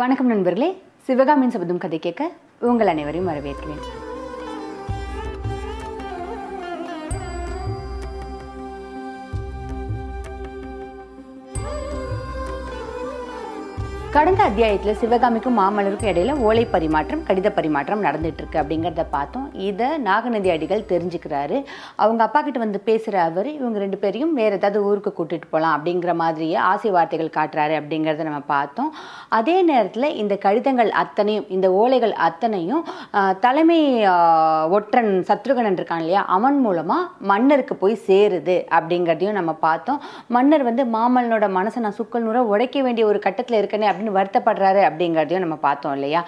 வணக்கம் நண்பர்களே. சிவகாமியின் சபதம் கதை கேட்க உங்கள் அனைவரையும் வரவேற்கிறேன். கடந்த அத்தியாயத்தில் சிவகாமிக்கும் மாமல்லருக்கும் இடையில ஓலை பரிமாற்றம் கடித பரிமாற்றம் நடந்துட்டு இருக்கு அப்படிங்கிறத பார்த்தோம். இதை நாகநதி அடிகள் தெரிஞ்சுக்கிறாரு. அவங்க அப்பா கிட்ட வந்து பேசுகிற அவர் இவங்க ரெண்டு பேரையும் வேற ஏதாவது ஊருக்கு கூட்டிட்டு போகலாம் அப்படிங்கிற மாதிரியே ஆசை வார்த்தைகள் காட்டுறாரு அப்படிங்கிறத நம்ம பார்த்தோம். அதே நேரத்தில் இந்த கடிதங்கள் அத்தனையும் இந்த ஓலைகள் அத்தனையும் தலைமை ஒற்றன் சத்ருகணன் இருக்கான் இல்லையா அவன் மூலமாக மன்னருக்கு போய் சேருது அப்படிங்கிறதையும் நம்ம பார்த்தோம். மன்னர் வந்து மாமல்லனோட மனசை நான் சுக்கல் நூற உடைக்க வேண்டிய ஒரு கட்டத்தில் இருக்கனே அப்படின்னு வருத்தப்படுறாரு அப்படிங்கிறதையும் நம்ம பார்த்தோம் இல்லையா?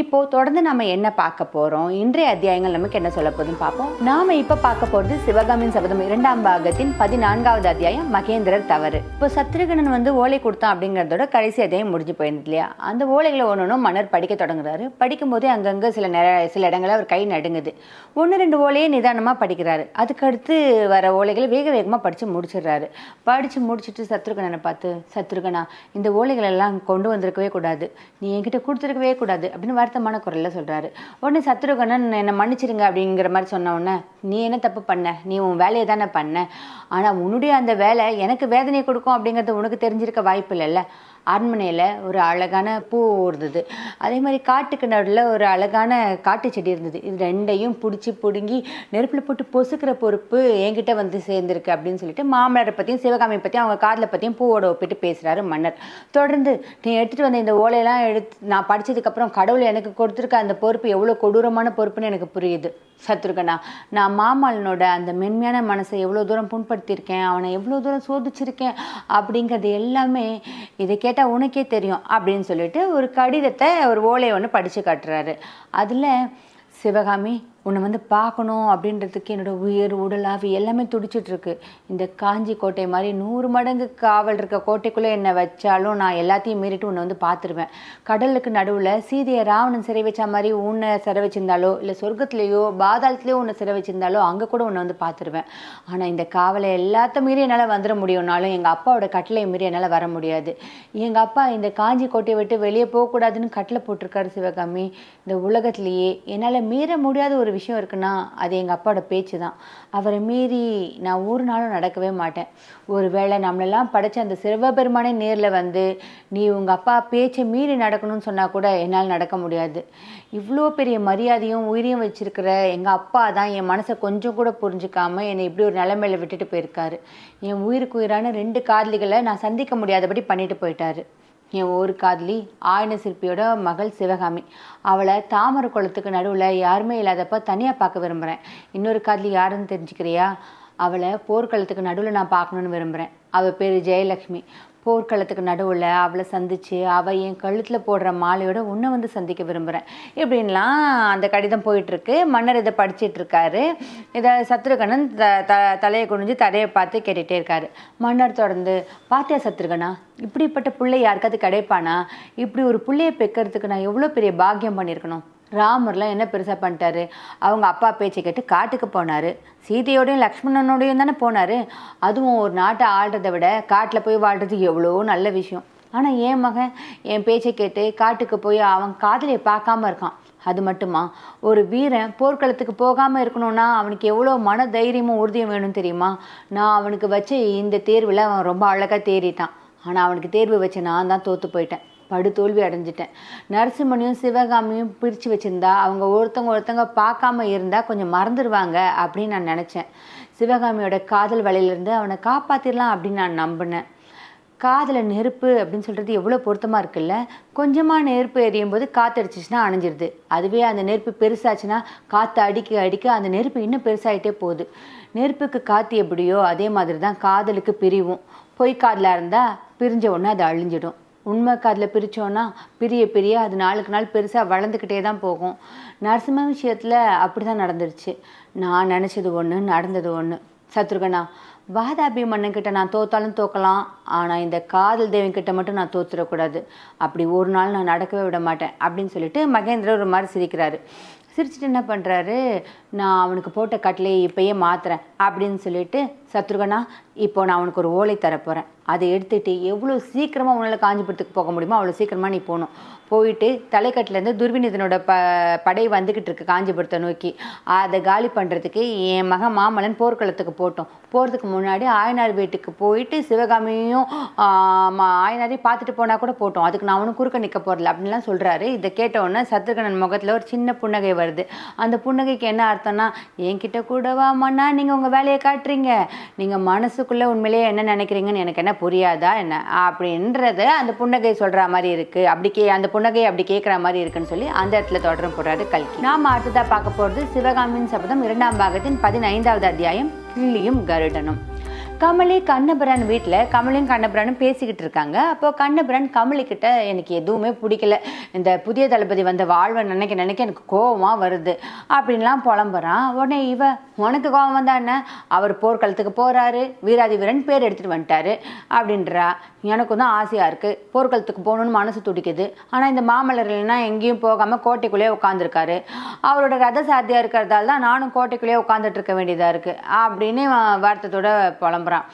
இப்போ தொடர்ந்து நம்ம என்ன பார்க்க போகிறோம் இன்றைய அத்தியாயங்கள் நமக்கு என்ன சொல்ல போகுதுன்னு பார்ப்போம். நாம இப்போ பார்க்க போகிறது சிவகாமியின் சபதம் இரண்டாம் பாகத்தின் பதினான்காவது அத்தியாயம் மகேந்திரர் தவறு. இப்போ சத்ருகனன் வந்து ஓலை கொடுத்தான் அப்படிங்கிறதோட கடைசி அத்தியாயம் முடிஞ்சு போயிருந்தது இல்லையா? அந்த ஓலைகளை ஒன்று மன்னர் படிக்க தொடங்குறாரு. படிக்கும் போதே சில நேர சில இடங்களில் அவர் கை நடுங்குது. ஒன்று ரெண்டு ஓலையே நிதானமாக படிக்கிறாரு. அதுக்கடுத்து வர ஓலைகளை வேக வேகமாக படித்து முடிச்சிடுறாரு. படித்து முடிச்சுட்டு சத்ருகனனை பார்த்து சத்ருகனா இந்த ஓலைகளெல்லாம் கொண்டு வந்திருக்கவே கூடாது. நீ என்கிட்ட கொடுத்துருக்கவே கூடாது அப்படின்னு வருத்தமான குரலில் சொல்கிறாரு உடனே சத்ருகனன் என்னை மன்னிச்சிருங்க அப்படிங்கிற மாதிரி சொன்ன உடனே நீ என்ன தப்பு பண்ண? நீ உன் வேலையை தானே பண்ண? ஆனால் உன்னுடைய அந்த வேலை எனக்கு வேதனை கொடுக்கும் அப்படிங்கிறது உனக்கு தெரிஞ்சிருக்க வாய்ப்பு இல்லைல்ல. அரண்மனையில் ஒரு அழகான பூ இருந்தது அதே மாதிரி காட்டுக்கு நடுவில் ஒரு அழகான காட்டு செடி இருந்தது. இது ரெண்டையும் பிடிச்சி பிடுங்கி நெருப்பில் போட்டு பொசுக்கிற பொறுப்பு என்கிட்ட வந்து சேர்ந்துருக்கு அப்படின்னு சொல்லிட்டு மாமனாரை பற்றியும் சிவகாமியை பற்றியும் அவங்க காதில் பற்றியும் பூவோட ஒப்பிட்டு பேசுகிறாரு மன்னர். தொடர்ந்து நீ எடுத்துகிட்டு வந்த இந்த ஓலையெல்லாம் எடுத்து நான் படித்ததுக்கப்புறம் கடவுள் எனக்கு கொடுத்துருக்க அந்த பொறுப்பு எவ்வளோ கொடூரமான பொறுப்புன்னு எனக்கு புரியுது. சத்ருகனா நான் மாமல்லனோட அந்த மென்மையான மனசை எவ்வளோ தூரம் புண்படுத்தியிருக்கேன் அவனை எவ்வளோ தூரம் சோதிச்சிருக்கேன் அப்படிங்கிறது எல்லாமே இதை கேட்டால் உனக்கே தெரியும் அப்படின்னு சொல்லிட்டு ஒரு கடிதத்தை ஒரு ஓலையை ஒன்று படித்து காட்டுறாரு. அதில் சிவகாமி உன்னை வந்து பார்க்கணும் அப்படின்றதுக்கு என்னோட உயிர் உடலாவி எல்லாமே துடிச்சிட்ருக்கு. இந்த காஞ்சி கோட்டை மாதிரி நூறு மடங்கு காவல் இருக்க கோட்டைக்குள்ளே என்னை வச்சாலும் நான் எல்லாத்தையும் மீறிட்டு உன்னை வந்து பார்த்துருவேன். கடலுக்கு நடுவில் சீதையை ராவணன் சிறை வச்ச மாதிரி உன்னை சிறை வச்சிருந்தாலோ இல்லை சொர்க்கத்துலேயோ பாதாளத்துலேயோ உன்னை சிறை வச்சிருந்தாலோ அங்கே கூட உன்னை வந்து பார்த்துருவேன். ஆனால் இந்த காவலை எல்லாத்த மீறி என்னால் வந்துட முடியும்னாலும் எங்கள் அப்பாவோட கட்டளை மீறி என்னால் வர முடியாது. எங்கள் அப்பா இந்த காஞ்சி கோட்டையை விட்டு வெளியே போகக்கூடாதுன்னு கட்டளை போட்டிருக்காரு சிவகாமி. இந்த உலகத்திலேயே என்னால் மீற முடியாத ஒரு விஷயம் இருக்குன்னா அது எங்கள் அப்பாவோட பேச்சு தான் அவரை மீறி நான் ஒரு நாளும் நடக்கவே மாட்டேன். ஒருவேளை நம்மளெல்லாம் படைச்ச அந்த சிவபெருமானே நேரில் வந்து நீ உங்கள் அப்பா பேச்சை மீறி நடக்கணும்னு சொன்னால் கூட என்னால் நடக்க முடியாது. இவ்வளோ பெரிய மரியாதையும் உயிரையும் வச்சிருக்கிற எங்கள் அப்பா தான் என் மனசை கொஞ்சம் கூட புரிஞ்சுக்காமல் என்னை இப்படி ஒரு நிலைமையில விட்டுட்டு போயிருக்காரு. என் உயிருக்கு உயிரான ரெண்டு காதலிகளை நான் சந்திக்க முடியாதபடி பண்ணிட்டு போயிட்டாரு. என் ஒரு காதலி ஆயின சிற்பியோட மகள் சிவகாமி. அவளை தாமரை குளத்துக்கு நடுவில் யாருமே இல்லாதப்ப தனியாக பார்க்க விரும்புகிறேன் இன்னொரு காதலி யாருன்னு தெரிஞ்சுக்கிறியா? அவளை போர்க்களத்துக்கு நடுவில் நான் பார்க்கணுன்னு விரும்புகிறேன் அவள் பேர் ஜெயலக்ஷ்மி. போர்க்களத்துக்கு நடுவில் அவளை சந்தித்து அவள் என் கழுத்தில் போடுற மாலையோட உன்னை வந்து சந்திக்க விரும்புகிறேன் இப்படின்லாம் அந்த கடிதம் போயிட்டுருக்கு. மன்னர் இதை படிச்சிட்டு இருக்காரு இதை சத்ருகணன் த த தலையை குனிஞ்சு தரையை பார்த்து கேட்டுகிட்டே இருக்காரு. மன்னர் தொடர்ந்து பாத்தியா சத்ருகனா இப்படிப்பட்ட பிள்ளை யாருக்காவது கிடைப்பானா? இப்படி ஒரு பிள்ளையை பெக்கிறதுக்கு நான் எவ்வளோ பெரிய பாக்கியம் பண்ணியிருக்கணும்? ராமர்லாம் என்ன பெருசாக பண்ணிட்டாரு? அவங்க அப்பா பேச்சை கேட்டு காட்டுக்கு போனார். சீதையோடையும் லக்ஷ்மணனோடையும் தானே போனார். அதுவும் ஒரு நாட்டை ஆள்றதை விட காட்டில் போய் வாழ்றது எவ்வளோ நல்ல விஷயம். ஆனால் என் மகன் என் பேச்சை கேட்டு காட்டுக்கு போய் அவன் காதலியை பார்க்காம இருக்கான். அது மட்டுமா? ஒரு வீரன் போர்க்களத்துக்கு போகாமல் இருக்கணும்னா அவனுக்கு எவ்வளோ மன தைரியமும் உறுதியும் வேணும் தெரியுமா? நான் அவனுக்கு வச்ச இந்த தேர்வில் அவன் ரொம்ப அழகாக தேறிட்டான். ஆனால் அவனுக்கு தேர்வு வச்சு நான் தான் தோற்று போயிட்டேன். படு தோல்வி அடைஞ்சிட்டேன். நரசிம்மனையும் சிவகாமியும் பிரித்து வச்சுருந்தா அவங்க ஒருத்தவங்க ஒருத்தவங்க பார்க்காம இருந்தால் கொஞ்சம் மறந்துடுவாங்க அப்படின்னு நான் நினச்சேன். சிவகாமியோட காதல் வலையிலேருந்து அவனை காப்பாற்றிடலாம் அப்படின்னு நான் நம்பினேன். காதில் நெருப்பு அப்படின்னு சொல்கிறது எவ்வளோ பொருத்தமாக இருக்குல்ல? கொஞ்சமாக நெருப்பு எரியும் போது காற்று அடிச்சிச்சுன்னா அணைஞ்சிருது. அதுவே அந்த நெருப்பு பெருசாச்சுன்னா காற்று அடிக்க அடிக்க அந்த நெருப்பு இன்னும் பெருசாகிட்டே போகுது. நெருப்புக்கு காற்று எப்படியோ அதே மாதிரி தான் காதலுக்கு பிரிவும். பொய் காதலாக இருந்தால் பிரிஞ்ச உடனே அது அழிஞ்சிடும். உண்மை காதில் பிரித்தோன்னா பிரிய பிரிய அது நாளுக்கு நாள் பெருசாக வளர்ந்துக்கிட்டே தான் போகும். நரசிம்ம விஷயத்தில் அப்படி தான் நடந்துருச்சு. நான் நினச்சது ஒன்று நடந்தது ஒன்று சத்ருகனா வாதாபி மன்னன்கிட்ட நான் தோத்தாலும் தோக்கலாம். ஆனால் இந்த காதல் தேவன்கிட்ட மட்டும் நான் தோத்துடக்கூடாது. அப்படி ஒரு நாள் நான் நடக்கவே விட மாட்டேன் அப்படின்னு சொல்லிட்டு மகேந்திரர் ஒரு மாதிரி சிரிக்கிறாரு. சிரிச்சுட்டு என்ன பண்ணுறாரு நான் அவனுக்கு போட்ட கட்டிலையை இப்பயே மாத்துறேன் அப்படின்னு சொல்லிட்டு சத்ருகனா இப்போ நான் உனக்கு ஒரு ஓலை தரப்போகிறேன் அதை எடுத்துகிட்டு எவ்வளோ சீக்கிரமாக உன்னால் காஞ்சிபுரத்துக்கு போக முடியுமோ அவ்வளோ சீக்கிரமாக நீ போகணும். போயிட்டு தலைக்கட்டிலேருந்து துர்வினிதனோட ப படை வந்துக்கிட்டு இருக்கு காஞ்சிபுரத்தை நோக்கி. அதை காலி பண்ணுறதுக்கு என் மகன் மாமலன் போர்க்களத்துக்கு போட்டோம் போகிறதுக்கு முன்னாடி ஆயனார் வீட்டுக்கு போயிட்டு சிவகாமியும் ஆயனாரையும் பார்த்துட்டு போனால் கூட போட்டோம் அதுக்கு நான் ஒன்றும் குறுக்க நிற்க போகிறல அப்படின்லாம் சொல்கிறாரு இதை கேட்டவுடனே சத்ருகணன் முகத்தில் ஒரு சின்ன புன்னகை வருது. அந்த புன்னகைக்கு என்ன அர்த்தம்னா என்கிட்ட கூடவா மண்ணா நீங்கள் உங்கள் வேலையை காட்டுறீங்க. நீங்கள் மனசு மனசுக்குள்ளே உண்மையிலேயே என்ன நினைக்கிறீங்கன்னு எனக்கு என்ன புரியாதா என்ன? அப்படின்றத அந்த புன்னகை சொல்கிற மாதிரி இருக்குது அப்படி கே அந்த புன்னகை அப்படி கேட்குற மாதிரி இருக்குன்னு சொல்லி அந்த இடத்துல தொடரும் போடுறாரு கல்கி. நாம் அடுத்ததாக பார்க்க போகிறது சிவகாமியின் சபதம் இரண்டாம் பாகத்தின் பதினைந்தாவது அத்தியாயம் கிள்ளியும் கருடனும். கமலி கண்ணபிரான் வீட்டில் கமலியும் கண்ணபிரானும் பேசிக்கிட்டு இருக்காங்க. அப்போ கண்ணபிரான் கமலிக்கிட்ட எனக்கு எதுவுமே பிடிக்கல. இந்த புதிய தளபதி வந்த வாழ்வை நினைக்க நினைக்க எனக்கு கோவமாக வருது. அப்படின்லாம் புலம்புறான். உடனே இவ உனக்கு கோபம் வந்தா என்ன? அவர் போர்க்களத்துக்கு போகிறாரு வீராதி வீரன் பேர் எடுத்துகிட்டு வந்துட்டாரு. அப்படின்றா. எனக்கும் தான் ஆசையாக இருக்குது போர்க்களத்துக்கு போகணுன்னு மனசு துடிக்குது. ஆனால் இந்த மாமல்லர்கள்லாம் எங்கேயும் போகாமல் கோட்டைக்குள்ளேயே உட்காந்துருக்காரு அவரோட ரத சாத்தியாக இருக்கிறதால தான் நானும் கோட்டைக்குள்ளேயே உட்காந்துட்டு இருக்க வேண்டியதாக இருக்குது அப்படின்னு வருத்தத்தோட புலம்புறான்.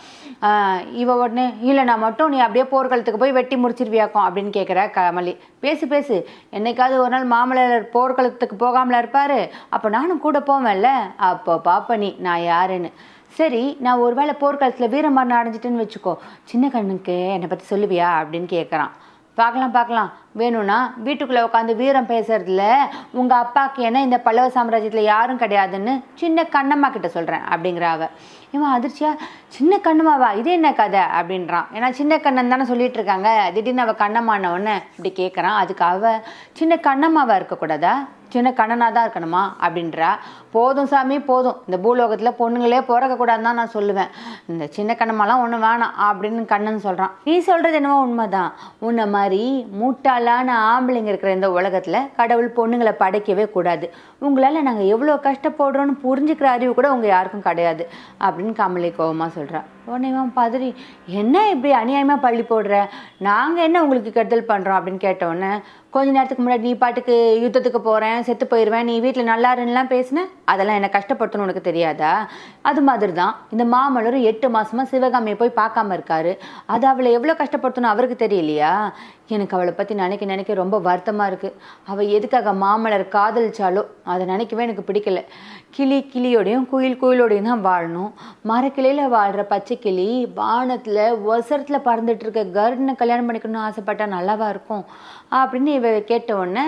இவ உடனே இல்லை நான் மட்டும் நீ அப்படியே போர்க்களத்துக்கு போய் வெட்டி முடிச்சிருவியாக்கும் அப்படின்னு கேட்குற கமலி. பேசு பேசு. என்னைக்காவது ஒரு நாள் மாமல்லர் போர்க்களத்துக்கு போகாமல இருப்பார். அப்போ நானும் கூட போவேன்ல. அப்போ பாப்ப நீ நான் யாருன்னு. சரி நான் ஒருவேளை போர்க்காலத்தில் வீரமரணம் அடைஞ்சிட்டேன்னு வச்சுக்கோ. சின்ன கண்ணுக்கு என்னை பற்றி சொல்லுவியா அப்படின்னு கேட்குறான் பார்க்கலாம் பார்க்கலாம். வேணும்னா வீட்டுக்குள்ளே உட்காந்து வீரம் பேசுறதுல உங்கள் அப்பாவுக்கு என்ன இந்த பல்லவ சாம்ராஜ்யத்தில் யாரும் கிடையாதுன்னு சின்ன கண்ணம்மா கிட்ட சொல்கிறேன் அப்படிங்கிற அவ இவன் அதிர்ச்சியா சின்ன கண்ணம்மாவா? இது என்ன கதை? அப்படின்றான். ஏன்னா சின்ன கண்ணன் தானே சொல்லிட்டு இருக்காங்க. திடீர்னு அவள் கண்ணம்மான இப்படி கேட்குறான் அதுக்கு அவ சின்ன கண்ணம்மாவா இருக்கக்கூடாதா? சின்ன கண்ணனாக தான் இருக்கணுமா? அப்படின்றா. போதும் சாமி போதும். இந்த பூலோகத்தில் பொண்ணுங்களே பிறக்கக்கூடாதுன்னு தான் நான் சொல்லுவேன். இந்த சின்ன கண்ணம்மாலாம் ஒன்றும் வேணாம். அப்படின்னு கண்ணன் சொல்கிறான் நீ சொல்கிறது என்னவோ உண்மைதான். உன்னை மாதிரி மூட்டாளான ஆம்பளைங்க இருக்கிற இந்த உலகத்தில் கடவுள் பொண்ணுங்களை படைக்கவே கூடாது. உங்களால் நாங்கள் எவ்வளோ கஷ்டப்படுறோன்னு புரிஞ்சுக்கிற அறிவு கூட உங்கள் யாருக்கும் கிடையாது அப்படின்னு கமலி கோபமாக சொல்கிறா உடனே இவன் பதறி என்ன இப்படி அநியாயமாக பள்ளி போடுற? நாங்கள் என்ன உங்களுக்கு கெடுதல் பண்ணுறோம் அப்படின்னு கேட்டோன்னே கொஞ்ச நேரத்துக்கு முன்னாடி நீ பாட்டுக்கு யுத்தத்துக்கு போகிறேன் செத்து போயிடுவேன் நீ வீட்டில் நல்லா இருன்னுலாம் பேசின? அதெல்லாம் என்னை கஷ்டப்படுத்தணும் உனக்கு தெரியாதா? அது மாதிரி தான் இந்த மாமல்லர் எட்டு மாதமாக சிவகாமியை போய் பார்க்காம இருக்காரு. அது அவளை எவ்வளோ கஷ்டப்படுத்தணும் அவருக்கு தெரியலையா? எனக்கு அவளை பற்றி நினைக்க நினைக்க ரொம்ப வருத்தமாக இருக்குது அவள் எதுக்காக மாமலர் காதலிச்சாலோ அதை நினைக்கவே எனக்கு பிடிக்கல. கிளி கிளியோடையும் குயில் குயிலோடையும் தான் வாழணும். மரக்கிளையில் வாழ்கிற பச்சை கிளி வானத்தில் ஒசரத்தில் பறந்துட்டு இருக்க கருடனை கல்யாணம் பண்ணிக்கணும்னு ஆசைப்பட்டா நல்லாவா இருக்கும்? அப்படின்னு இவ கேட்ட உடனே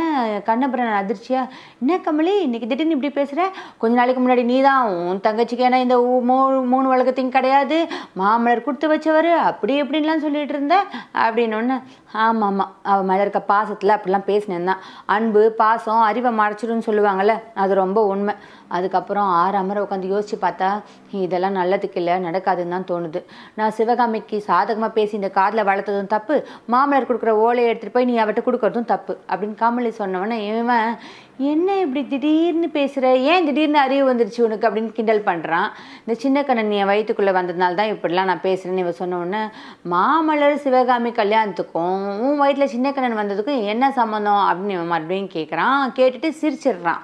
கண்ணபுரன் அதிர்ச்சியாக என்ன கமலி இன்னைக்கு திடீர்னு இப்படி பேசுகிற கொஞ்ச நாளைக்கு முன்னாடி நீ தான் உன் தங்கச்சிக்கு ஏன்னா இந்த மூணு மூணு உலகத்தையும் கிடையாது. மாமலர் கொடுத்து வச்சவர் அப்படி இப்படின்லாம் சொல்லிட்டு இருந்த? அப்படின்னொன்னு ஆமாம் ஆமாம் அவள் மேலே இருக்க பாசத்தில் அப்படிலாம் பேசினேன் தான். அன்பு பாசம் அறிவை மறைச்சிடும்னு சொல்லுவாங்கள்ல அது ரொம்ப உண்மை. அதுக்கப்புறம் ஆறு அமர உட்காந்து யோசிச்சு பார்த்தா இதெல்லாம் நல்லதுக்கு இல்லை நடக்காதுன்னு தான் தோணுது. நான் சிவகாமிக்கு சாதகமாக பேசி இந்த காதில் வளர்த்ததும் தப்பு. மாமலர் கொடுக்குற ஓலையை எடுத்துகிட்டு போய் நீ அவட்ட கொடுக்கறதும் தப்பு. அப்படின்னு காமலி சொன்னவொன்னே இவன் என்ன இப்படி திடீர்னு பேசுகிற ஏன் திடீர்னு அறிவு வந்துருச்சு உனக்கு? அப்படின்னு கிண்டல் பண்ணுறான் இந்த சின்ன கண்ணன் என் வயிற்றுக்குள்ளே வந்ததுனால தான் இப்படிலாம் நான் பேசுகிறேன்னு இவன் சொன்ன மாமலர் சிவகாமி கல்யாணத்துக்கும் உன் வயிற்றில் சின்ன கண்ணன் வந்ததுக்கும் என்ன சம்மந்தம் அப்படின்னு இவன் மறுபடியும் கேட்குறான் கேட்டுட்டு சிரிச்சிடுறான்.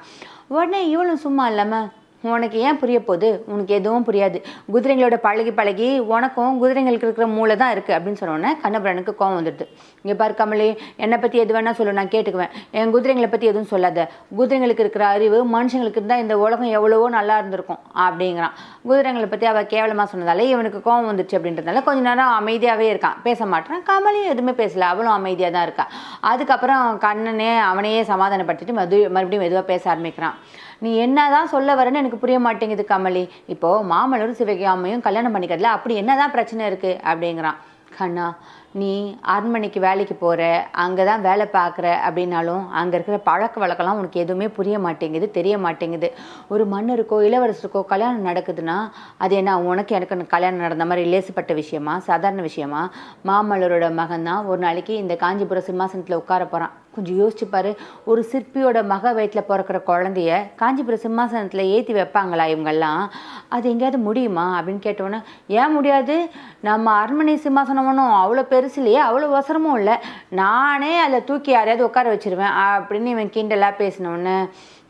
உடனே இவளும் சும்மா இல்லாமல் உனக்கு ஏன் புரிய போகுது? உனக்கு எதுவும் புரியாது. குதிரைங்களோட பழகி பழகி உனக்கும் குதிரைங்களுக்கு இருக்கிற மூளை தான் இருக்குது அப்படின்னு சொன்னோன்னே கண்ணபுரனுக்கு கோவம் வந்துடுது. இங்கே பாரு கமலி என்னை பற்றி எது வேணால் சொல்லு நான் கேட்டுக்குவேன். என் குதிரைங்களை பற்றி எதுவும் சொல்லாத. குதிரைங்களுக்கு இருக்கிற அறிவு மனுஷங்களுக்கு இருந்தால் இந்த உலகம் எவ்வளவோ நல்லா இருந்திருக்கும் அப்படிங்கிறான். குதிரைங்களை பற்றி அவள் கேவலமாக சொன்னதால இவனுக்கு கோவம் வந்துடுச்சு அப்படின்றதால கொஞ்ச நேரம் அமைதியாகவே இருக்கான். பேச மாட்டான். கமலியும் எதுவுமே பேசலை. அவளும் அமைதியாக தான் இருக்கா. அதுக்கப்புறம் கண்ணனே அவனையே சமாதானப்படுத்திட்டு மது மறுபடியும் மெதுவாக பேச ஆரம்பிக்கிறான். நீ என்ன தான் சொல்ல வரேன்னு எனக்கு புரிய மாட்டேங்குது கமலி. இப்போது மாமல்லரும் சிவகாமியும் கல்யாணம் பண்ணிக்கிறதுல அப்படி என்னதான் பிரச்சனை இருக்குது அப்படிங்கிறான். கண்ணா நீ அரண்மனைக்கு வேலைக்கு போகிற அங்கே தான் வேலை பார்க்குற அப்படின்னாலும் அங்கே இருக்கிற பழக்க வழக்கம்லாம் உனக்கு எதுவுமே புரிய மாட்டேங்குது தெரிய மாட்டேங்குது. ஒரு மன்னருக்கோ இளவரசருக்கோ கல்யாணம் நடக்குதுன்னா அது என்ன உனக்கு எனக்கு கல்யாணம் நடந்த மாதிரி லேசுப்பட்ட விஷயமா சாதாரண விஷயமா? மாமல்லரோட மகன் தான் ஒரு நாளைக்கு இந்த காஞ்சிபுரம் சிம்மாசனத்தில் உட்கார போகிறான் கொஞ்சம் யோசிச்சுப்பார் ஒரு சிற்பியோட மக வயிற்றில் பிறக்கிற குழந்தைய காஞ்சிபுரம் சிம்மாசனத்தில் ஏற்றி வைப்பாங்களா இவங்கெல்லாம்? அது எங்கேயாவது முடியுமா? அப்படின்னு கேட்டோன்னே ஏன் முடியாது? நம்ம அரண்மனை சிம்மாசனம் ஒன்றும் அவ்வளோ பெருசு இல்லையே அவ்வளோ அவசரமும் இல்லை. நானே அதில் தூக்கி யாரையாவது உட்கார வச்சிருவேன் அப்படின்னு இவன் கிண்டலாக பேசினோன்னே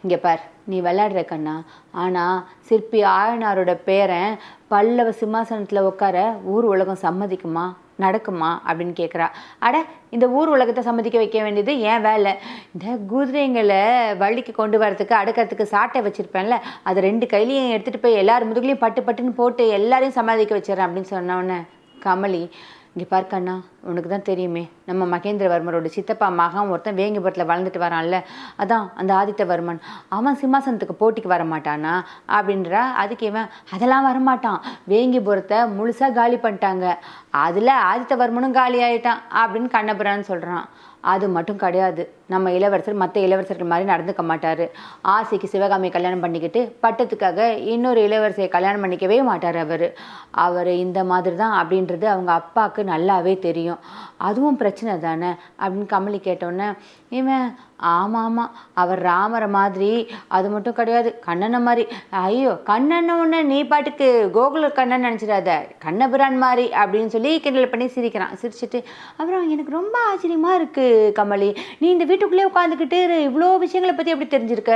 இங்கே பார் நீ விளையாடுற கண்ணா ஆனால் சிற்பி ஆயனாரோட பேரன் பல்லவ சிம்மாசனத்தில் உட்கார ஊர் உலகம் சம்மதிக்குமா? நடக்குமா அப்படின்னு கேட்குறா அட இந்த ஊர் உலகத்தை சம்மதிக்க வைக்க வேண்டியது ஏன் வேலை. இந்த குதிரைங்களை வள்ளிக்கு கொண்டு வரதுக்கு அடுக்கிறதுக்கு சாட்டை வச்சுருப்பேன்ல அதை ரெண்டு கையிலையும் எடுத்துகிட்டு போய் எல்லார் முதுகுலையும் பட்டு பட்டுன்னு போட்டு எல்லாரையும் சம்மதிக்க வச்சிடறேன் அப்படின்னு சொன்னோன்னே கமலி இங்கே பார்க்கண்ணா உனக்கு தான் தெரியுமே. நம்ம மகேந்திரவர்மரோட சித்தப்பா மகன் ஒருத்தன் வேங்கிபுரத்தில் வளர்ந்துட்டு வரான்ல. அதான் அந்த ஆதித்தவர்மன். அவன் சிம்மாசனத்துக்கு போட்டிக்கு வர மாட்டானா? அப்படின்றா அதுக்கு இவன் அதெல்லாம் வரமாட்டான். வேங்கிபுரத்தை முழுசாக காலி பண்ணிட்டாங்க. அதில் ஆதித்தவர்மனும் காலி ஆயிட்டான். அப்படின்னு கண்ணபுரான்னு சொல்கிறான் அது மட்டும் கிடையாது. நம்ம இளவரசர் மற்ற இளவரசர்கள் மாதிரி நடந்துக்க மாட்டார். ஆசைக்கு சிவகாமியை கல்யாணம் பண்ணிக்கிட்டு பட்டத்துக்காக இன்னொரு இளவரசியை கல்யாணம் பண்ணிக்கவே மாட்டார் அவர். அவர் இந்த மாதிரி தான் அப்படின்றது அவங்க அப்பாவுக்கு நல்லாவே தெரியும். அதுவும் பிரச்சனை தானே அப்படின்னு கமலி கேட்டோன்னே இவன் ஆமாம் ஆமாம் அவர் ராமரை மாதிரி அது மட்டும் கிடையாது கண்ணனை மாதிரி. ஐயோ கண்ணனை ஒன்று நீ பாட்டுக்கு கோகுல கண்ணன் நினச்சிடாத கண்ணபிரான் மாதிரி அப்படின்னு சொல்லி கிண்டல் பண்ணி சிரிக்கிறான். சிரிச்சிட்டு அப்புறம் எனக்கு ரொம்ப ஆச்சரியமாக இருக்குது கமலி நீ இந்த வீட்டுக்குள்ளே உட்காந்துக்கிட்டு இவ்வளோ விஷயங்களை பற்றி எப்படி தெரிஞ்சிருக்க?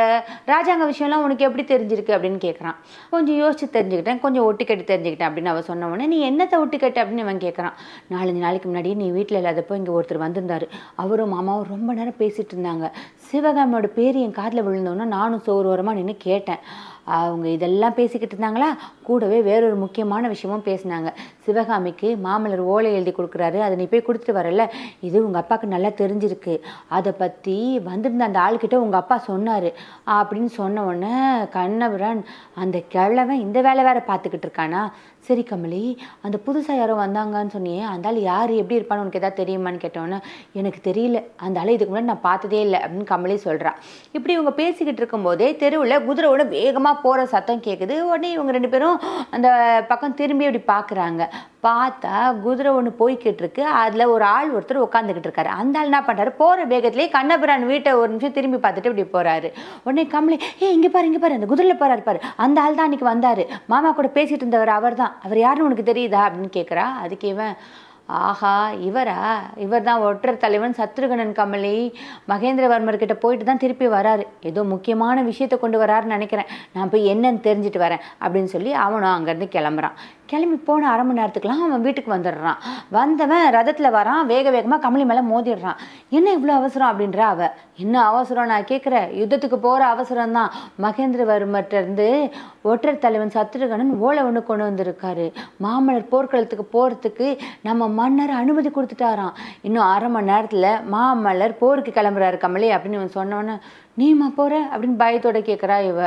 ராஜாங்க விஷயம்லாம் உனக்கு எப்படி தெரிஞ்சிருக்கு அப்படின்னு கேட்குறான் கொஞ்சம் யோசிச்சு தெரிஞ்சுக்கிட்டேன் கொஞ்சம் ஒட்டி கட்டி தெரிஞ்சுக்கிட்டேன் அப்படின்னு அவன் சொன்ன உடனே நீ என்னத்தை ஒட்டி கட்டு அப்படின்னு அவன் கேட்குறான் நாலஞ்சு நாளைக்கு முன்னாடி நீ வீட்டில் இல்லாதப்போ இங்கே ஒருத்தர் வந்திருந்தாரு. அவரும் மாமாவும் ரொம்ப நேரம் பேசிகிட்டு இருந்தாங்க. சிவகாமியோட பேர் என் காதில் விழுந்தோன்னா நானும் சோறு ஓரமாக நின்று கேட்டேன். அவங்க இதெல்லாம் பேசிக்கிட்டு இருந்தாங்களா? கூடவே வேறொரு முக்கியமான விஷயமும் பேசினாங்க. சிவகாமிக்கு மாமல்லர் ஓலை எழுதி கொடுக்குறாரு. அதை நீ போய் கொடுத்துட்டு வரல. இது உங்கள் அப்பாவுக்கு நல்லா தெரிஞ்சிருக்கு. அதை பற்றி வந்திருந்த அந்த ஆள்கிட்ட உங்கள் அப்பா சொன்னார். அப்படின்னு சொன்ன உடனே கண்ணபிரான் அந்த கிழவன் இந்த வேலை வேற பார்த்துக்கிட்டு இருக்கானா? சரி கமலி அந்த புதுசாக யாரோ வந்தாங்கன்னு சொன்னியே அந்த ஆள் யார் எப்படி இருப்பான்னு உனக்கு எதாவது தெரியுமான்னு கேட்டோன்னே எனக்கு தெரியல. அந்த ஆள் இதுக்கு முன்னாடி நான் பார்த்ததே இல்லை அப்படின்னு கமலி சொல்கிறான் இப்படி இவங்க பேசிக்கிட்டு இருக்கும்போதே தெருவில் குதிரையோட வேகமாக போகிற சத்தம் கேட்குது உடனே இவங்க ரெண்டு பேரும் அந்த பக்கம் திரும்பி அப்படி பார்க்குறாங்க பார்த்தா குதிரை ஒன்று போய்கிட்டு இருக்கு அதில் ஒரு ஆள் ஒருத்தர் உட்காந்துக்கிட்டு இருக்காரு. அந்த ஆள் என்ன பண்ணுறாரு போகிற வேகத்திலே கண்ணபிரான் வீட்டை ஒரு நிமிஷம் திரும்பி பார்த்துட்டு இப்படி போகிறாரு உடனே கமலி ஏ இங்கே பாரு இங்கே பாரு. அந்த குதிரையில் போகிறாரு பாரு. அந்த ஆள் தான் அன்றைக்கி வந்தார். மாமா கூட பேசிகிட்டு இருந்தவர் அவர் தான் அவர் யாருன்னு உனக்கு தெரியுதா? அப்படின்னு கேட்குறா அதுக்கு இவன் ஆஹா இவரா? இவர் தான் ஒற்றர் தலைவன் சத்ருகணன் கமலி. மகேந்திரவர்மர் கிட்ட போயிட்டு தான் திருப்பி வராரு. ஏதோ முக்கியமான விஷயத்தை கொண்டு வராருன்னு நினைக்கிறேன். நான் போய் என்னன்னு தெரிஞ்சுட்டு வரேன் அப்படின்னு சொல்லி அவனும் அங்கேருந்து கிளம்புறான். கிளம்பி போன அரை மணி நேரத்துக்குலாம் அவன் வீட்டுக்கு வந்துடுறான். வந்தவன் ரதத்தில் வரான் வேக வேகமாக கமலி மேலே மோதிடுறான். என்ன இவ்வளோ அவசரம் அப்படின்ற அவ. என்ன அவசரம் நான் கேட்குறேன் யுத்தத்துக்கு போகிற அவசரம் தான் மகேந்திரவர்மர்கிட்ட இருந்து ஒற்றர் தலைவன் சத்ருகணன் ஓலை ஒன்று கொண்டு வந்திருக்காரு. மாமல்லர் போர்க்களத்துக்கு போகிறதுக்கு நம்ம மன்னர் அனுமதி கொடுத்துட்டாராம். இன்னும் அரை மணி நேரத்தில் மாமல்லர் போருக்கு கிளம்புறாரு கமலி அப்படின்னு இவன் சொன்னோன்னே நீமா போகிற அப்படின்னு பயத்தோட கேட்குறா இவ.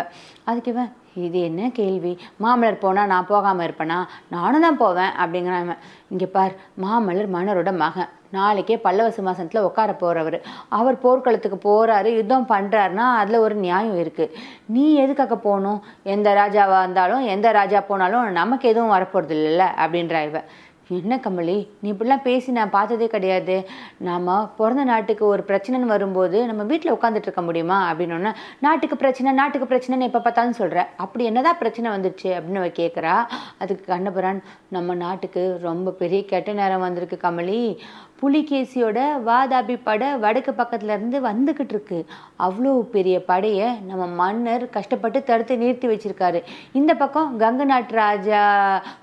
அதுக்கு இவன் இது என்ன கேள்வி? மாமலர் போனால் நான் போகாமல் இருப்பேனா? நானும் தான் போவேன் அப்படிங்கிறான் இவன். இங்கே பார் மாமலர் மன்னரோட மகன். நாளைக்கே பல்லவ சிம்மாசனத்தில் உட்கார போகிறவர் அவர் போர்க்களத்துக்கு போகிறாரு யுத்தம் பண்ணுறாருன்னா அதில் ஒரு நியாயம் இருக்குது நீ எதுக்காக போகணும்? எந்த ராஜாவாக இருந்தாலும் எந்த ராஜா போனாலும் நமக்கு எதுவும் வரப்போகிறது இல்லைல்ல அப்படின்றா இவ. என்ன கமலி? நீ இப்படிலாம் பேசி நான் பார்த்ததே கிடையாது. நாம் பிறந்த நாட்டுக்கு ஒரு பிரச்சனைன்னு வரும்போது நம்ம வீட்டில் உட்காந்துட்டு இருக்க முடியுமா? அப்படின்னோன்னா நாட்டுக்கு பிரச்சனை நாட்டுக்கு பிரச்சனைன்னு எப்போ பார்த்தாலும் சொல்கிற அப்படி என்னதான் பிரச்சனை வந்துடுச்சு அப்படின்னு அவ கேட்குறா அதுக்கு கண்ணபுரான் நம்ம நாட்டுக்கு ரொம்ப பெரிய கெட்ட நேரம் வந்திருக்கு கமலி. புலிகேசியோட வாதாபி படை வடக்கு பக்கத்துலேருந்து வந்துக்கிட்டு இருக்கு. அவ்வளோ பெரிய படையை நம்ம மன்னர் கஷ்டப்பட்டு தடுத்து நிறுத்தி வச்சிருக்காரு. இந்த பக்கம் கங்க நாட்டு ராஜா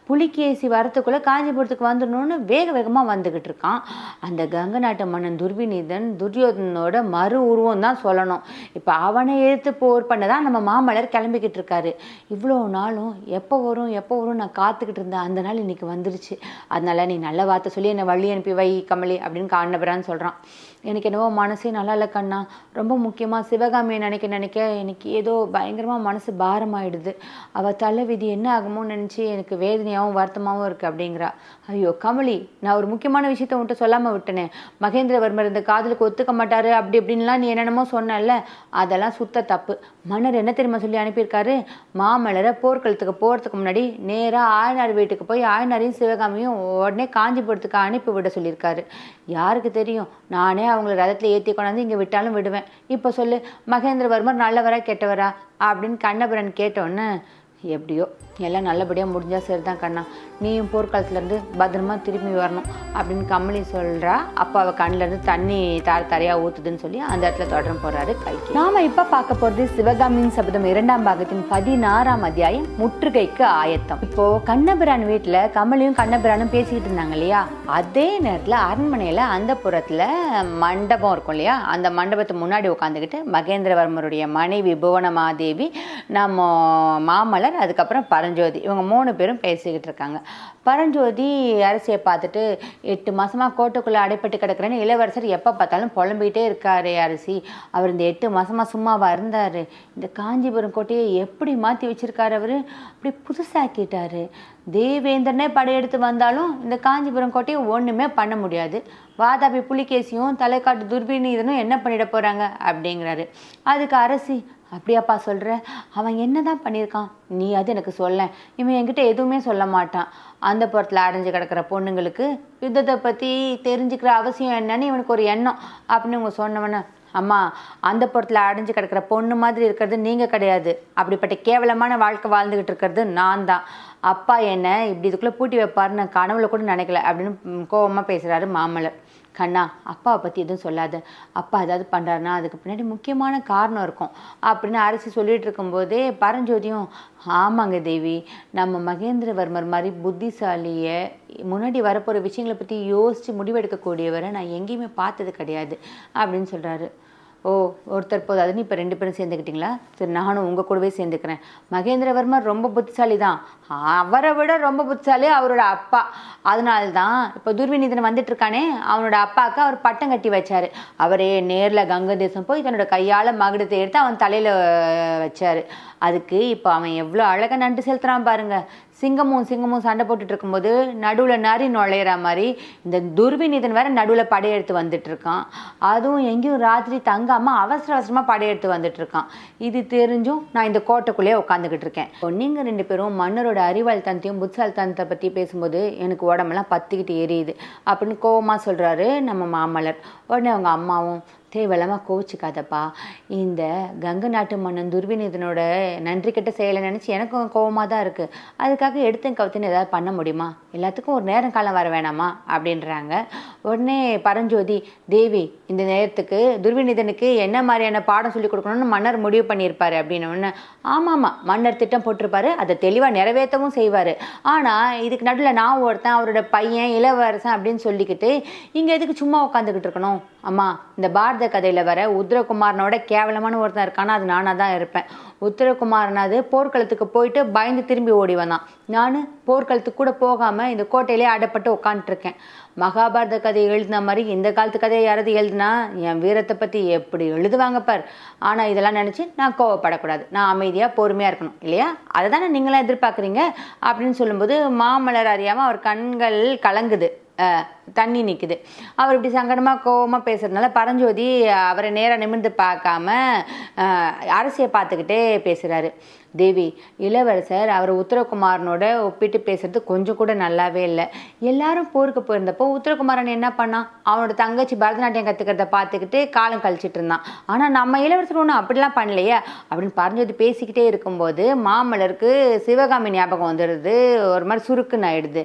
புலிகேசி வரத்துக்குள்ளே காஞ்சிபுரத்து காஞ்சிபுரத்துக்கு வந்துடணும்னு வேக வேகமாக வந்துக்கிட்டு இருக்கான். அந்த கங்க நாட்டு மன்னன் துர்விநீதன் துரியோதனோட மறு உருவம் தான் சொல்லணும். இப்போ அவனை எடுத்து போர் பண்ண தான் நம்ம மாமலர் கிளம்பிக்கிட்டு இருக்காரு. இவ்வளோ நாளும் எப்போ வரும் எப்போ வரும் நான் காத்துக்கிட்டு இருந்தேன். அந்த நாள் இன்னைக்கு வந்துருச்சு. அதனால நீ நல்ல வார்த்தை சொல்லி என்னை வழி அனுப்பி வை கமலி அப்படின்னு காணபுரான்னு சொல்கிறான் எனக்கு என்னவோ மனசே நல்லா இல்லை கண்ணா. ரொம்ப முக்கியமாக சிவகாமியை நினைக்க நினைக்க எனக்கு ஏதோ பயங்கரமாக மனசு பாரமாயிடுது. அவள் தலை விதி என்ன ஆகுமோ நினச்சி எனக்கு வேதனையாகவும் வருத்தமாகவும் இருக்குது அப்படிங்கிறா. ஐயோ கமலி நான் ஒரு முக்கியமான விஷயத்த உன்ட்டு சொல்லாமல் விட்டனே. மகேந்திரவர்மர் இந்த காதலுக்கு ஒத்துக்க மாட்டாரு அப்படி இப்படின்லாம் நீ என்னென்னமோ சொன்னல அதெல்லாம் சுத்த தப்பு. மன்னர் என்ன தெரியுமா சொல்லி அனுப்பியிருக்காரு? மாமல்லரை போர்க்களத்துக்கு போகிறதுக்கு முன்னாடி நேராக ஆயனார் வீட்டுக்கு போய் ஆயனாரையும் சிவகாமியும் உடனே காஞ்சிபுரத்துக்கு அனுப்பி விட சொல்லியிருக்காரு. யாருக்கு தெரியும்? நானே அவங்கள ரதத்தில் ஏற்றி கொண்டாந்து இங்கே விட்டாலும் விடுவேன். இப்போ சொல்லு மகேந்திரவர்மர் நல்லவரா கெட்டவரா? அப்படின்னு கண்ணபுரன் கேட்டோன்னே எப்படியோ எல்லாம் நல்லபடியாக முடிஞ்சால் சரி தான் கண்ணா. நீயும் போர்க்காலத்துலேருந்து பத்திரமா திரும்பி வரணும் அப்படின்னு கமலி சொல்கிறா அப்போ அவள் கண்ணிலேருந்து தண்ணி தார தரையாக ஊற்றுதுன்னு சொல்லி அந்த இடத்துல தொடர்ந்து போகிறாரு கல்கி நாம இப்போ பார்க்க போகிறது சிவகாமியின் சபதம் இரண்டாம் பாகத்தின் பதினாறாம் அத்தியாயம் முற்றுகைக்கு ஆயத்தம். இப்போது கண்ணபிரான் வீட்டில் கமலியும் கண்ணபிரானும் பேசிக்கிட்டு இருந்தாங்க இல்லையா? அதே நேரத்தில் அரண்மனையில் அந்த புறத்தில் மண்டபம் இருக்கும் இல்லையா? அந்த மண்டபத்து முன்னாடி உட்காந்துக்கிட்டு மகேந்திரவர்மருடைய மனைவி புவனமாதேவி நம்ம மாமலர் அதுக்கப்புறம் பரஞ்சோதி. இவங்க மூணு பேரும் பேசிக்கிட்டு இருக்காங்க. பரஞ்சோதி அரசியை பார்த்துட்டு எட்டு மாதமாக கோட்டைக்குள்ளே அடைப்பட்டு கிடக்குறேன்னு இளவரசர் எப்போ பார்த்தாலும் புலம்பிக்கிட்டே இருக்காரு அரசி. அவர் இந்த எட்டு மாதமாக சும்மாவா இருந்தார். இந்த காஞ்சிபுரம் கோட்டையை எப்படி மாற்றி வச்சுருக்காரு அவர்? அப்படி புதுசாக்கிட்டாரு. தேவேந்திரனே படையெடுத்து வந்தாலும் இந்த காஞ்சிபுரம் கோட்டையை ஒன்றுமே பண்ண முடியாது. வாதாபி புலிகேசியும் தலைக்காட்டு துர்பிநீதனும் என்ன பண்ணிட போகிறாங்க அப்படிங்கிறாரு. அதுக்கு அரசி அப்படியாப்பா சொல்கிற அவன் என்ன தான் பண்ணியிருக்கான்? நீ அது எனக்கு சொல்ல இவன் என்கிட்ட எதுவுமே சொல்ல மாட்டான். அந்த புறத்தில் அடைஞ்சு கிடக்கிற பொண்ணுங்களுக்கு யுத்தத்தை பற்றி தெரிஞ்சுக்கிற அவசியம் என்னன்னு இவனுக்கு ஒரு எண்ணம். அப்படின்னு இவங்க சொன்னவன அம்மா அந்த புறத்தில் அடைஞ்சு கிடக்கிற பொண்ணு மாதிரி இருக்கிறது நீங்கள் கிடையாது. அப்படிப்பட்ட கேவலமான வாழ்க்கை வாழ்ந்துக்கிட்டு இருக்கிறது நான் தான். அப்பா என்ன இப்படி இதுக்குள்ளே பூட்டி வைப்பாருன்னு நான் கனவுல கூட நினைக்கல. அப்படின்னு கோபமாக பேசுகிறாரு மாமலை கண்ணா அப்பாவை பற்றி எதுவும் சொல்லாது. அப்பா ஏதாவது பண்ணுறாருன்னா அதுக்கு பின்னாடி முக்கியமான காரணம் இருக்கும். அப்படின்னு அரசி சொல்லிட்டு இருக்கும்போதே பரஞ்சோதியும் ஆமாங்க தேவி நம்ம மகேந்திரவர்மர் மாதிரி புத்திசாலியை முன்னாடி வரப்போகிற விஷயங்களை பற்றி யோசித்து முடிவெடுக்கக்கூடியவரை நான் எங்கேயுமே பார்த்தது கிடையாது அப்படின்னு சொல்கிறாரு ஓ ஒருத்தர் போது அதுன்னு இப்போ ரெண்டு பேரும் சேர்ந்துக்கிட்டீங்களா சரி நானும் உங்கள் கூடவே சேர்ந்துக்கிறேன். மகேந்திரவர்மர் ரொம்ப புத்திசாலி தான் அவரை விட ரொம்ப புத்திசாலி அவரோட அப்பா. அதனால தான் இப்போ துர்விநீதன் வந்துட்டு இருக்கானே அவனோட அப்பாவுக்கு அவர் பட்டம் கட்டி வச்சாரு. அவரே நேரில் கங்கை தேசம் போய் தன்னோட கையால் மகுடத்தை எடுத்து அவன் தலையில் வச்சாரு. அதுக்கு இப்போ அவன் எவ்வளோ அழகாக நண்டு செலுத்துறான் பாருங்க. சிங்கமும் சிங்கமும் சண்டை போட்டுட்டு இருக்கும்போது நடுவில் நரி நுழையிற மாதிரி இந்த துர்விநீதன் வேற நடுவில் படையெடுத்து வந்துட்டு இருக்கான் அதுவும் எங்கேயும் ராத்திரி தங்காம அவசர அவசரமாக படையெடுத்து வந்துட்டு இருக்கான் இது தெரிஞ்சும் நான் இந்த கோட்டைக்குள்ளேயே உட்காந்துக்கிட்டு இருக்கேன். இப்போ நீங்கள் ரெண்டு பேரும் மன்னரோட அறிவாள் தனத்தையும் புத்தால் தனத்தை பற்றி பேசும்போது எனக்கு உடம்பெல்லாம் பத்திக்கிட்டு எரியுது. அப்படின்னு கோவமாக சொல்கிறாரு நம்ம மாமலர் உடனே அவங்க அம்மாவும் தேவலமாக கோவிச்சுக்காதப்பா. இந்த கங்கை நாட்டு மன்னன் துர்விநீதனோட நன்றி கெட்ட செயலை நினச்சி எனக்கும் கோவமாக தான் இருக்குது அதுக்காக எடுத்து கவுத்துன்னு ஏதாவது பண்ண முடியுமா? எல்லாத்துக்கும் ஒரு நேரம் காலம் வர வேணாமா? அப்படின்றாங்க. உடனே பரஞ்சோதி தேவி இந்த நேரத்துக்கு துர்விநீதனுக்கு என்ன மாதிரியான பாடம் சொல்லி கொடுக்கணும்னு மன்னர் முடிவு பண்ணியிருப்பாரு அப்படின்னு ஒன்று ஆமாம் மன்னர் திட்டம் போட்டிருப்பாரு. அதை தெளிவாக நிறைவேற்றவும் செய்வார். ஆனால் இதுக்கு நடுவில் நான் ஒருத்தன் அவரோட பையன் இளவரசன் அப்படின்னு சொல்லிக்கிட்டு இங்கே எதுக்கு சும்மா உட்காந்துக்கிட்டு இருக்கணும்? அம்மா இந்த பாரத கதையில் வர உத்தரகுமாரனோட கேவலமான ஒருத்தன் இருக்கானா அது நானாக தான் இருப்பேன். உத்தரகுமாரனாவது போர்க்களத்துக்கு போயிட்டு பயந்து திரும்பி ஓடி வந்தான். நான் போர்க்களத்துக்கு கூட போகாமல் இந்த கோட்டையிலே அடப்பட்டு உட்காந்துட்ருக்கேன் மகாபாரத கதை எழுதின மாதிரி இந்த காலத்து கதையை யாராவது எழுதுனா என் வீரத்தை பற்றி எப்படி எழுதுவாங்க பார். ஆனால் இதெல்லாம் நினச்சி நான் கோவப்படக்கூடாது. நான் அமைதியாக பொறுமையாக இருக்கணும் இல்லையா? அதை தானே நீங்களாம் எதிர்பார்க்குறீங்க? அப்படின்னு சொல்லும்போது மாமல்லர் அறியாமல் அவர் கண்கள் கலங்குது. தண்ணி நிற்குது அவர் இப்படி சங்கடமாக கோவமாக பேசுகிறதுனால பரஞ்சோதி அவரை நேராக நிமிர்ந்து பார்க்காம அரசியை பார்த்துக்கிட்டே பேசுகிறாரு தேவி இளவரசர் அவர் உத்தரகுமாரனோட ஒப்பிட்டு பேசுறது கொஞ்சம் கூட நல்லாவே இல்லை. எல்லாரும் போருக்கு போயிருந்தப்போ உத்தரகுமாரன் என்ன பண்ணான் அவனோட தங்கச்சி பரதநாட்டியம் கற்றுக்கிறத பார்த்துக்கிட்டு காலம் கழிச்சிட்டு இருந்தான். ஆனால் நம்ம இளவரசர் ஒன்றும் அப்படிலாம் பண்ணலையே? அப்படின்னு பரஞ்சோதி பேசிக்கிட்டே இருக்கும்போது மாமல்லருக்கு சிவகாமி ஞாபகம் வந்துடுது. ஒரு மாதிரி சுருக்குன்னு ஆயிடுது.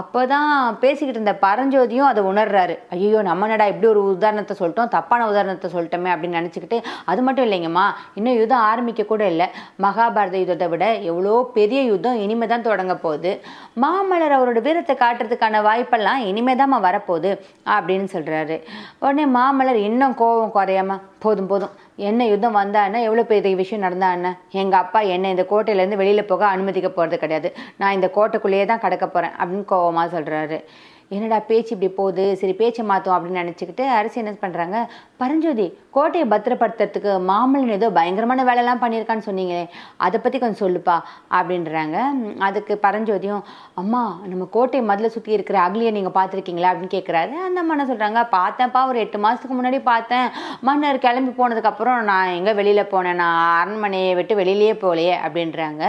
அப்போ தான் பேசிக்கிட்டு இருந்த பரஞ்சோதியும் அதை உணர்றாரு. ஐயோ நம்ம நடா இப்படி ஒரு உதாரணத்தை சொல்லிட்டோம் தப்பான உதாரணத்தை சொல்லிட்டோமே அப்படின்னு நினச்சிக்கிட்டு அது மட்டும் இல்லைங்கம்மா இன்னும் யுதம் ஆரம்பிக்க கூட இல்லை. மகாபாரத யுத்தத்தை விட எவ்வளோ பெரிய யுத்தம் இனிமே தான் தொடங்க போகுது. மாமல்லர் அவரோட வீரத்தை காட்டுறதுக்கான வாய்ப்பெல்லாம் இனிமே தான் வரப்போகுது அப்படின்னு சொல்கிறாரு உடனே மாமல்லர் இன்னும் கோபம் குறையாம போதும் போதும். என்ன யுத்தம் வந்தா என்ன? எவ்வளோ பெரிய விஷயம் நடந்தா என்ன? எங்கள் அப்பா என்னை இந்த கோட்டையிலேருந்து வெளியில் போக அனுமதிக்க போகிறது கிடையாது. நான் இந்த கோட்டைக்குள்ளேயே தான் கிடக்க போகிறேன் அப்படின்னு கோவமாக சொல்கிறாரு என்னடா பேச்சு இப்படி போகுது? சரி பேச்சை மாற்றோம் அப்படின்னு நினச்சிக்கிட்டு அரசு என்ன பண்ணுறாங்க பரஞ்சோதி கோட்டையை பத்திரப்படுத்துறதுக்கு மாமல்லன் ஏதோ பயங்கரமான வேலைலாம் பண்ணியிருக்கான்னு சொன்னீங்களே அதை பற்றி கொஞ்சம் சொல்லுப்பா அப்படின்றாங்க. அதுக்கு பரஞ்சோதியும் அம்மா நம்ம கோட்டை மதில் சுற்றி இருக்கிற அகலியை நீங்கள் பார்த்துருக்கீங்களா? அப்படின்னு கேட்குறாரு அந்த அம்மா என்ன சொல்கிறாங்க பார்த்தேன்ப்பா ஒரு எட்டு மாதத்துக்கு முன்னாடி பார்த்தேன். மன்னர் கிளம்பி போனதுக்கப்புறம் நான் எங்கே வெளியில் போனேன்? நான் அரண்மனையை விட்டு வெளியிலேயே போகலையே அப்படின்றாங்க.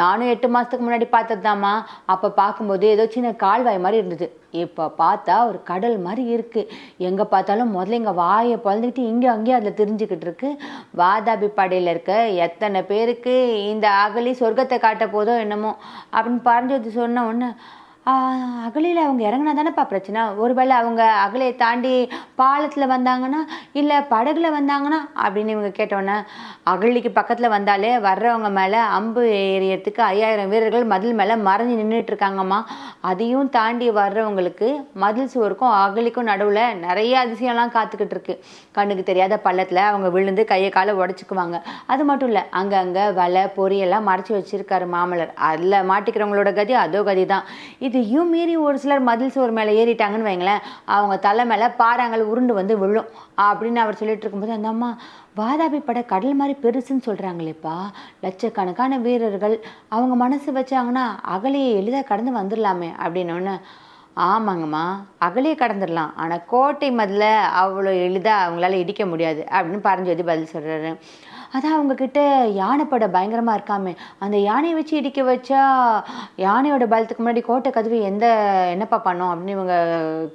நானும் எட்டு மாதத்துக்கு முன்னாடி பார்த்ததுதாம்மா. அப்போ பார்க்கும்போது ஏதோ சின்ன கால்வாய் மாதிரி இருந்தது. இப்போ பார்த்தா ஒரு கடல் மாதிரி இருக்குது எங்கே பார்த்தாலும் முதல்ல இங்கே வாயை பழந்துக்கிட்டு இங்கே அங்கேயும் அதில் தெரிஞ்சுக்கிட்டு இருக்கு. வாதாபி படையில் இருக்க எத்தனை பேருக்கு இந்த அகலி சொர்க்கத்தை காட்ட போதோ என்னமோ அப்படின்னு பரஞ்சோதி சொன்ன உடனே அகலையில் அவங்க இறங்கினா தானேப்பா பிரச்சனை? ஒருவேளை அவங்க அகலையை தாண்டி பாலத்தில் வந்தாங்கன்னா இல்லை படகுல வந்தாங்கன்னா அப்படின்னு இவங்க கேட்டோன்னே அகலிக்கு பக்கத்தில் வந்தாலே வர்றவங்க மேலே அம்பு எறியறதுக்கு ஐயாயிரம் வீரர்கள் மதில் மேலே மறைஞ்சு நின்றுட்டு இருக்காங்கம்மா அதையும் தாண்டி வர்றவங்களுக்கு மதில் சுவருக்கும் அகலிக்கும் நடுவில் நிறைய அதிசயம்லாம் காத்துக்கிட்டு இருக்கு கண்ணுக்கு தெரியாத பள்ளத்தில் அவங்க விழுந்து கையை காலை உடச்சிக்குவாங்க. அது மட்டும் இல்லை அங்கங்கே வலை பொரியெல்லாம் மறைச்சி வச்சிருக்காரு மாமலர். அதில் மாட்டிக்கிறவங்களோட கதி அதோ கதி தான் இது இதையும் மீறி ஒரு சிலர் மதில் சுவர் மேலே ஏறிட்டாங்கன்னு வைங்களேன். அவங்க தலை மேலே பாறாங்கள் உருண்டு வந்து விழும். அப்படின்னு அவர் சொல்லிட்டு இருக்கும்போது அந்த அம்மா வாதாபி படை கடல் மாதிரி பெருசுன்னு சொல்கிறாங்களேப்பா லட்சக்கணக்கான வீரர்கள். அவங்க மனசு வச்சாங்கன்னா அகலையை எளிதாக கடந்து வந்துடலாமே அப்படின்னோடனே ஆமாங்கம்மா அகலையே கடந்துடலாம் ஆனால் கோட்டை மதில் அவ்வளோ எளிதாக அவங்களால இடிக்க முடியாது அப்படின்னு பரஞ்சோதி பதில் சொல்கிறாரு அதான் அவங்கக்கிட்ட யானைப்பட பயங்கரமாக இருக்காமே. அந்த யானையை வச்சு இடிக்க வச்சா யானையோட பலத்துக்கு முன்னாடி கோட்டை கதவு எந்த என்னப்பா பண்ணோம் அப்படின்னு இவங்க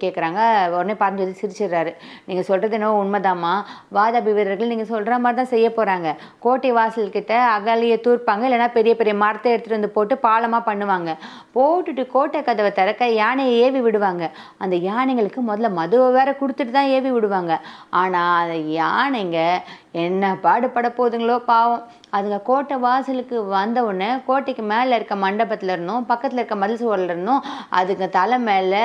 கேட்குறாங்க உடனே பரஞ்சோதி சிரிச்சிடுறாரு. நீங்கள் சொல்கிறது என்னவோ உண்மைதாம்மா. வாதாபி வீரர்கள் நீங்கள் சொல்கிற மாதிரி தான் செய்ய போகிறாங்க கோட்டை வாசல்கிட்ட அகலியை தூர்ப்பாங்க. இல்லைன்னா பெரிய பெரிய மரத்தை எடுத்துகிட்டு வந்து போட்டு பாலமாக பண்ணுவாங்க. போட்டுட்டு கோட்டை கதவை திறக்க யானையை ஏவி விடுவாங்க. அந்த யானைங்களுக்கு முதல்ல மதுவை வேற கொடுத்துட்டு தான் ஏவி விடுவாங்க. ஆனால் அந்த யானைங்க என்ன பாடுபட போதுங்களோ பாவம். அதுங்க கோட்டை வாசலுக்கு வந்த உடனே கோட்டைக்கு மேலே இருக்க மண்டபத்தில் இருந்தும் பக்கத்தில் இருக்க மதில் சுவரில் இருந்தும் அதுங்க தலை மேலே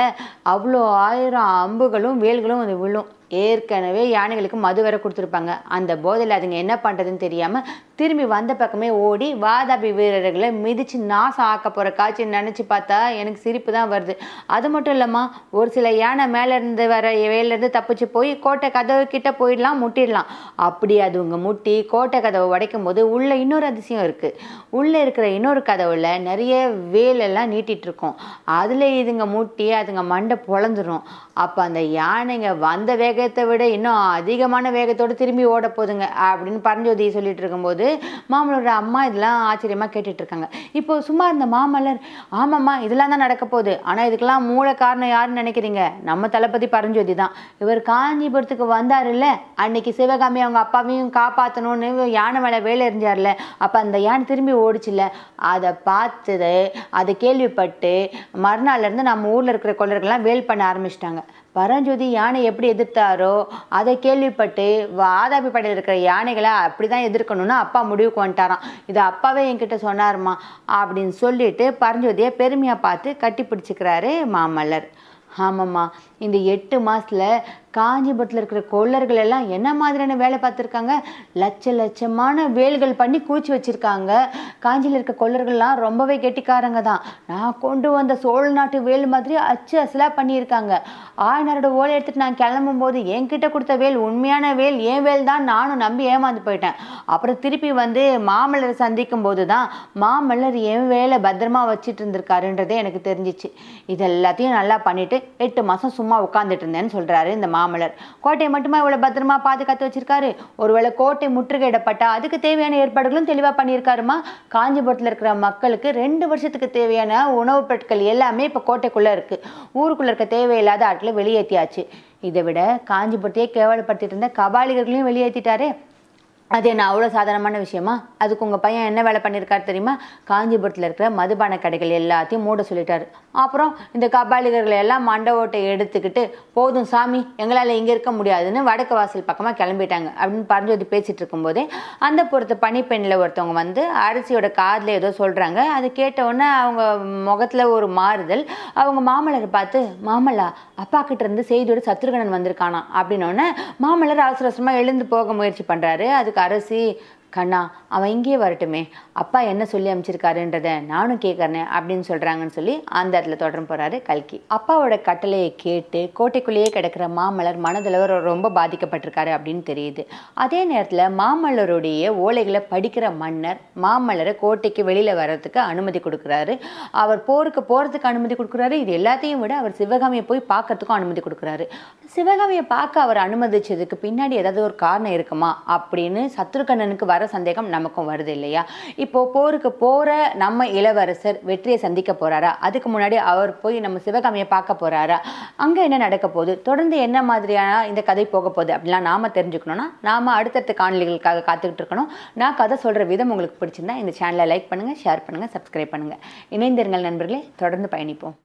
அவ்வளோ ஆயிரம் அம்புகளும் வேல்களும் அது விழும். ஏற்கனவே யானைகளுக்கு மது வேற கொடுத்துருப்பாங்க. அந்த போதையில் அதுங்க என்ன பண்ணுறதுன்னு தெரியாமல் திரும்பி வந்த பக்கமே ஓடி வாதாபி வீரர்களை மிதித்து நாசம் ஆக்க போகிற காட்சி நினச்சி பார்த்தா எனக்கு சிரிப்பு தான் வருது. அது மட்டும் இல்லைம்மா ஒரு சில யானை மேலேருந்து வர வேலேருந்து தப்பிச்சு போய் கோட்டை கதவு கிட்ட போயிடலாம் முட்டிடலாம். அப்படி அதுங்க முட்டி கோட்டை கதவை உடைக்கும் போது உள்ளே இன்னொரு அதிசயம் இருக்குது உள்ளே இருக்கிற இன்னொரு கதவுல நிறைய வேலெல்லாம் நீட்டிகிட்ருக்கோம் அதில் இதுங்க முட்டி அதுங்க மண்டை பொழந்துடும் அப்போ அந்த யானைங்க வந்த வேக வேகத்தை விட இன்னும் அதிகமான வேகத்தோடு திரும்பி ஓட போதுங்க அப்படின்னு பரஞ்சோதி சொல்லிட்டு இருக்கும்போது மாமல்லரோட அம்மா இதெல்லாம் ஆச்சரியமாக கேட்டுட்ருக்காங்க இப்போ சும்மா இருந்த மாமல்லர் ஆமாம்மா இதெல்லாம் தான் நடக்க போகுது. ஆனால் இதுக்கெல்லாம் மூல காரணம் யாருன்னு நினைக்கிறீங்க? நம்ம தளபதி பரஞ்சோதி தான். இவர் காஞ்சிபுரத்துக்கு வந்தாருல்ல அன்னைக்கு சிவகாமி அவங்க அப்பாவையும் காப்பாற்றணும்னு யானை மேலே வேலை எறிஞ்சார்ல அப்போ அந்த யானை திரும்பி ஓடிச்சுல அதை பார்த்தது அதை கேள்விப்பட்டு மறுநாள்லேருந்து நம்ம ஊரில் இருக்கிற கொள்ளர்கள்லாம் வேல் பண்ண ஆரம்பிச்சிட்டாங்க. பரஞ்சோதி யானை எப்படி எதிர்த்தாரோ அதை கேள்விப்பட்டு வாதாபி படையில் இருக்கிற யானைகளை அப்படி தான் எதிர்க்கணும்னு அப்பா முடிவுக்கு வந்துட்டாராம். இதை அப்பாவே என்கிட்ட சொன்னாருமா அப்படின்னு சொல்லிட்டு பரஞ்சோதியை பெருமையாக பார்த்து கட்டி பிடிச்சிக்கிறாரு மாமல்லர். ஆமாம்மா இந்த எட்டு மாதத்தில் காஞ்சிபுரத்தில் இருக்கிற கொள்ளர்கள் எல்லாம் என்ன மாதிரியான வேலை பார்த்துருக்காங்க? லட்ச லட்சமான வேல்கள் பண்ணி கூச்சி வச்சுருக்காங்க. காஞ்சியில் இருக்க கொள்ளர்கள்லாம் ரொம்பவே கெட்டிக்காரங்க தான். நான் கொண்டு வந்த சோழ நாட்டு வேல் மாதிரி அச்சு அசலாக பண்ணியிருக்காங்க. ஆயனரோட ஓலை எடுத்துகிட்டு நான் கிளம்பும் போது என்கிட்ட கொடுத்த வேல் உண்மையான வேல் என் வேல் தான் நானும் நம்பி ஏமாந்து போயிட்டேன். அப்புறம் திருப்பி வந்து மாமல்லரை சந்திக்கும் போது தான் மாமல்லர் என் வேலை பத்திரமா வச்சுட்டு இருந்திருக்காருன்றதே எனக்கு தெரிஞ்சிச்சு. இது எல்லாத்தையும் நல்லா பண்ணிவிட்டு எட்டு மாதம் சும்மா உட்காந்துட்டு இருந்தேன்னு சொல்கிறாரு இந்த மாமலர். கோட்டையை மட்டுமா இவ்வளோ பத்திரமா பாதுகாத்து வச்சிருக்காரு? ஒருவேளை கோட்டை முற்றுகையிடப்பட்டா அதுக்கு தேவையான ஏற்பாடுகளும் தெளிவாக பண்ணியிருக்காருமா? காஞ்சிபுரத்தில் இருக்கிற மக்களுக்கு ரெண்டு வருஷத்துக்கு தேவையான உணவுப் பொருட்கள் எல்லாமே இப்போ கோட்டைக்குள்ளே இருக்குது ஊருக்குள்ளே இருக்க தேவையில்லாத ஆட்களை வெளியேற்றியாச்சு இதை விட காஞ்சிபுரத்தையே கேவலப்படுத்திட்டு இருந்த கபாலிகர்களையும் வெளியேற்றிட்டாரே அது என்ன அவ்வளோ சாதாரணமான விஷயமா? அதுக்கு உங்கள் பையன் என்ன வேலை பண்ணியிருக்காரு தெரியுமா? காஞ்சிபுரத்தில் இருக்கிற மதுபான கடைகள் எல்லாத்தையும் மூட சொல்லிட்டாரு. அப்புறம் இந்த கபாலிகர்களை எல்லாம் மண்ட ஓட்டை எடுத்துக்கிட்டு போதும் சாமி எங்களால் இங்கே இருக்க முடியாதுன்னு வடக்கு வாசல் பக்கமாக கிளம்பிட்டாங்க. அப்படின்னு பரஞ்சோதி பேசிகிட்டு இருக்கும்போதே அந்த பொறுத்த பணிப்பெண்ணில் ஒருத்தவங்க வந்து அரிசியோட காதில் ஏதோ சொல்கிறாங்க அது கேட்டவுடனே அவங்க முகத்தில் ஒரு மாறுதல். அவங்க மாமல்லரை பார்த்து மாமல்லா அப்பா கிட்டேருந்து செய்தியோட சத்ருகணன் வந்திருக்கானா அப்படின்னோடனே மாமல்லர் அவசர அவசரமாக எழுந்து போக முயற்சி பண்ணுறாரு அதுக்கு அரசி கண்ணா அவன் இங்கேயே வரட்டுமே. அப்பா என்ன சொல்லி அமைச்சிருக்காருன்றத நானும் கேட்குறேனே அப்படின்னு சொல்கிறாங்கன்னு சொல்லி அந்த இடத்துல தொடர்ந்து போகிறாரு கல்கி. அப்பாவோட கட்டளையை கேட்டு கோட்டைக்குள்ளேயே கிடக்கிற மாமல்லர் மனதளவு ரொம்ப பாதிக்கப்பட்டிருக்காரு அப்படின்னு தெரியுது. அதே நேரத்தில் மாமல்லருடைய ஓலைகளை படிக்கிற மன்னர் மாமல்லரை கோட்டைக்கு வெளியில் வர்றதுக்கு அனுமதி கொடுக்குறாரு. அவர் போருக்கு போகிறதுக்கு அனுமதி கொடுக்குறாரு. இது எல்லாத்தையும் விட அவர் சிவகாமியை போய் பார்க்கறதுக்கும் அனுமதி கொடுக்குறாரு. சிவகாமியை பார்க்க அவர் அனுமதிச்சதுக்கு பின்னாடி ஏதாவது ஒரு காரணம் இருக்குமா அப்படின்னு சத்ருகண்ணனுக்கு வர வர சந்தேகம் நமக்கும் வருது இல்லையா? இப்போ போருக்கு போற நம்ம இளவரசர் வெற்றியை சந்திக்க போறாரா? அதுக்கு முன்னாடி அவர் போய் நம்ம சிவகாமியை பார்க்க போறாரா? அங்க என்ன நடக்க போகுது? தொடர்ந்து என்ன மாதிரியான இந்த கதை போக போகுது அப்படிலாம் நாம தெரிஞ்சுக்கணும்னா நாம அடுத்தடுத்த காணொலிகளுக்காக காத்துக்கிட்டு இருக்கணும். நான் கதை சொல்ற விதம் உங்களுக்கு பிடிச்சிருந்தா இந்த சேனலை லைக் பண்ணுங்க ஷேர் பண்ணுங்க சப்ஸ்கிரைப் பண்ணுங்க. இணைந்திருங்கள் நண்பர்களே தொடர்ந்து பயணிப்போம்.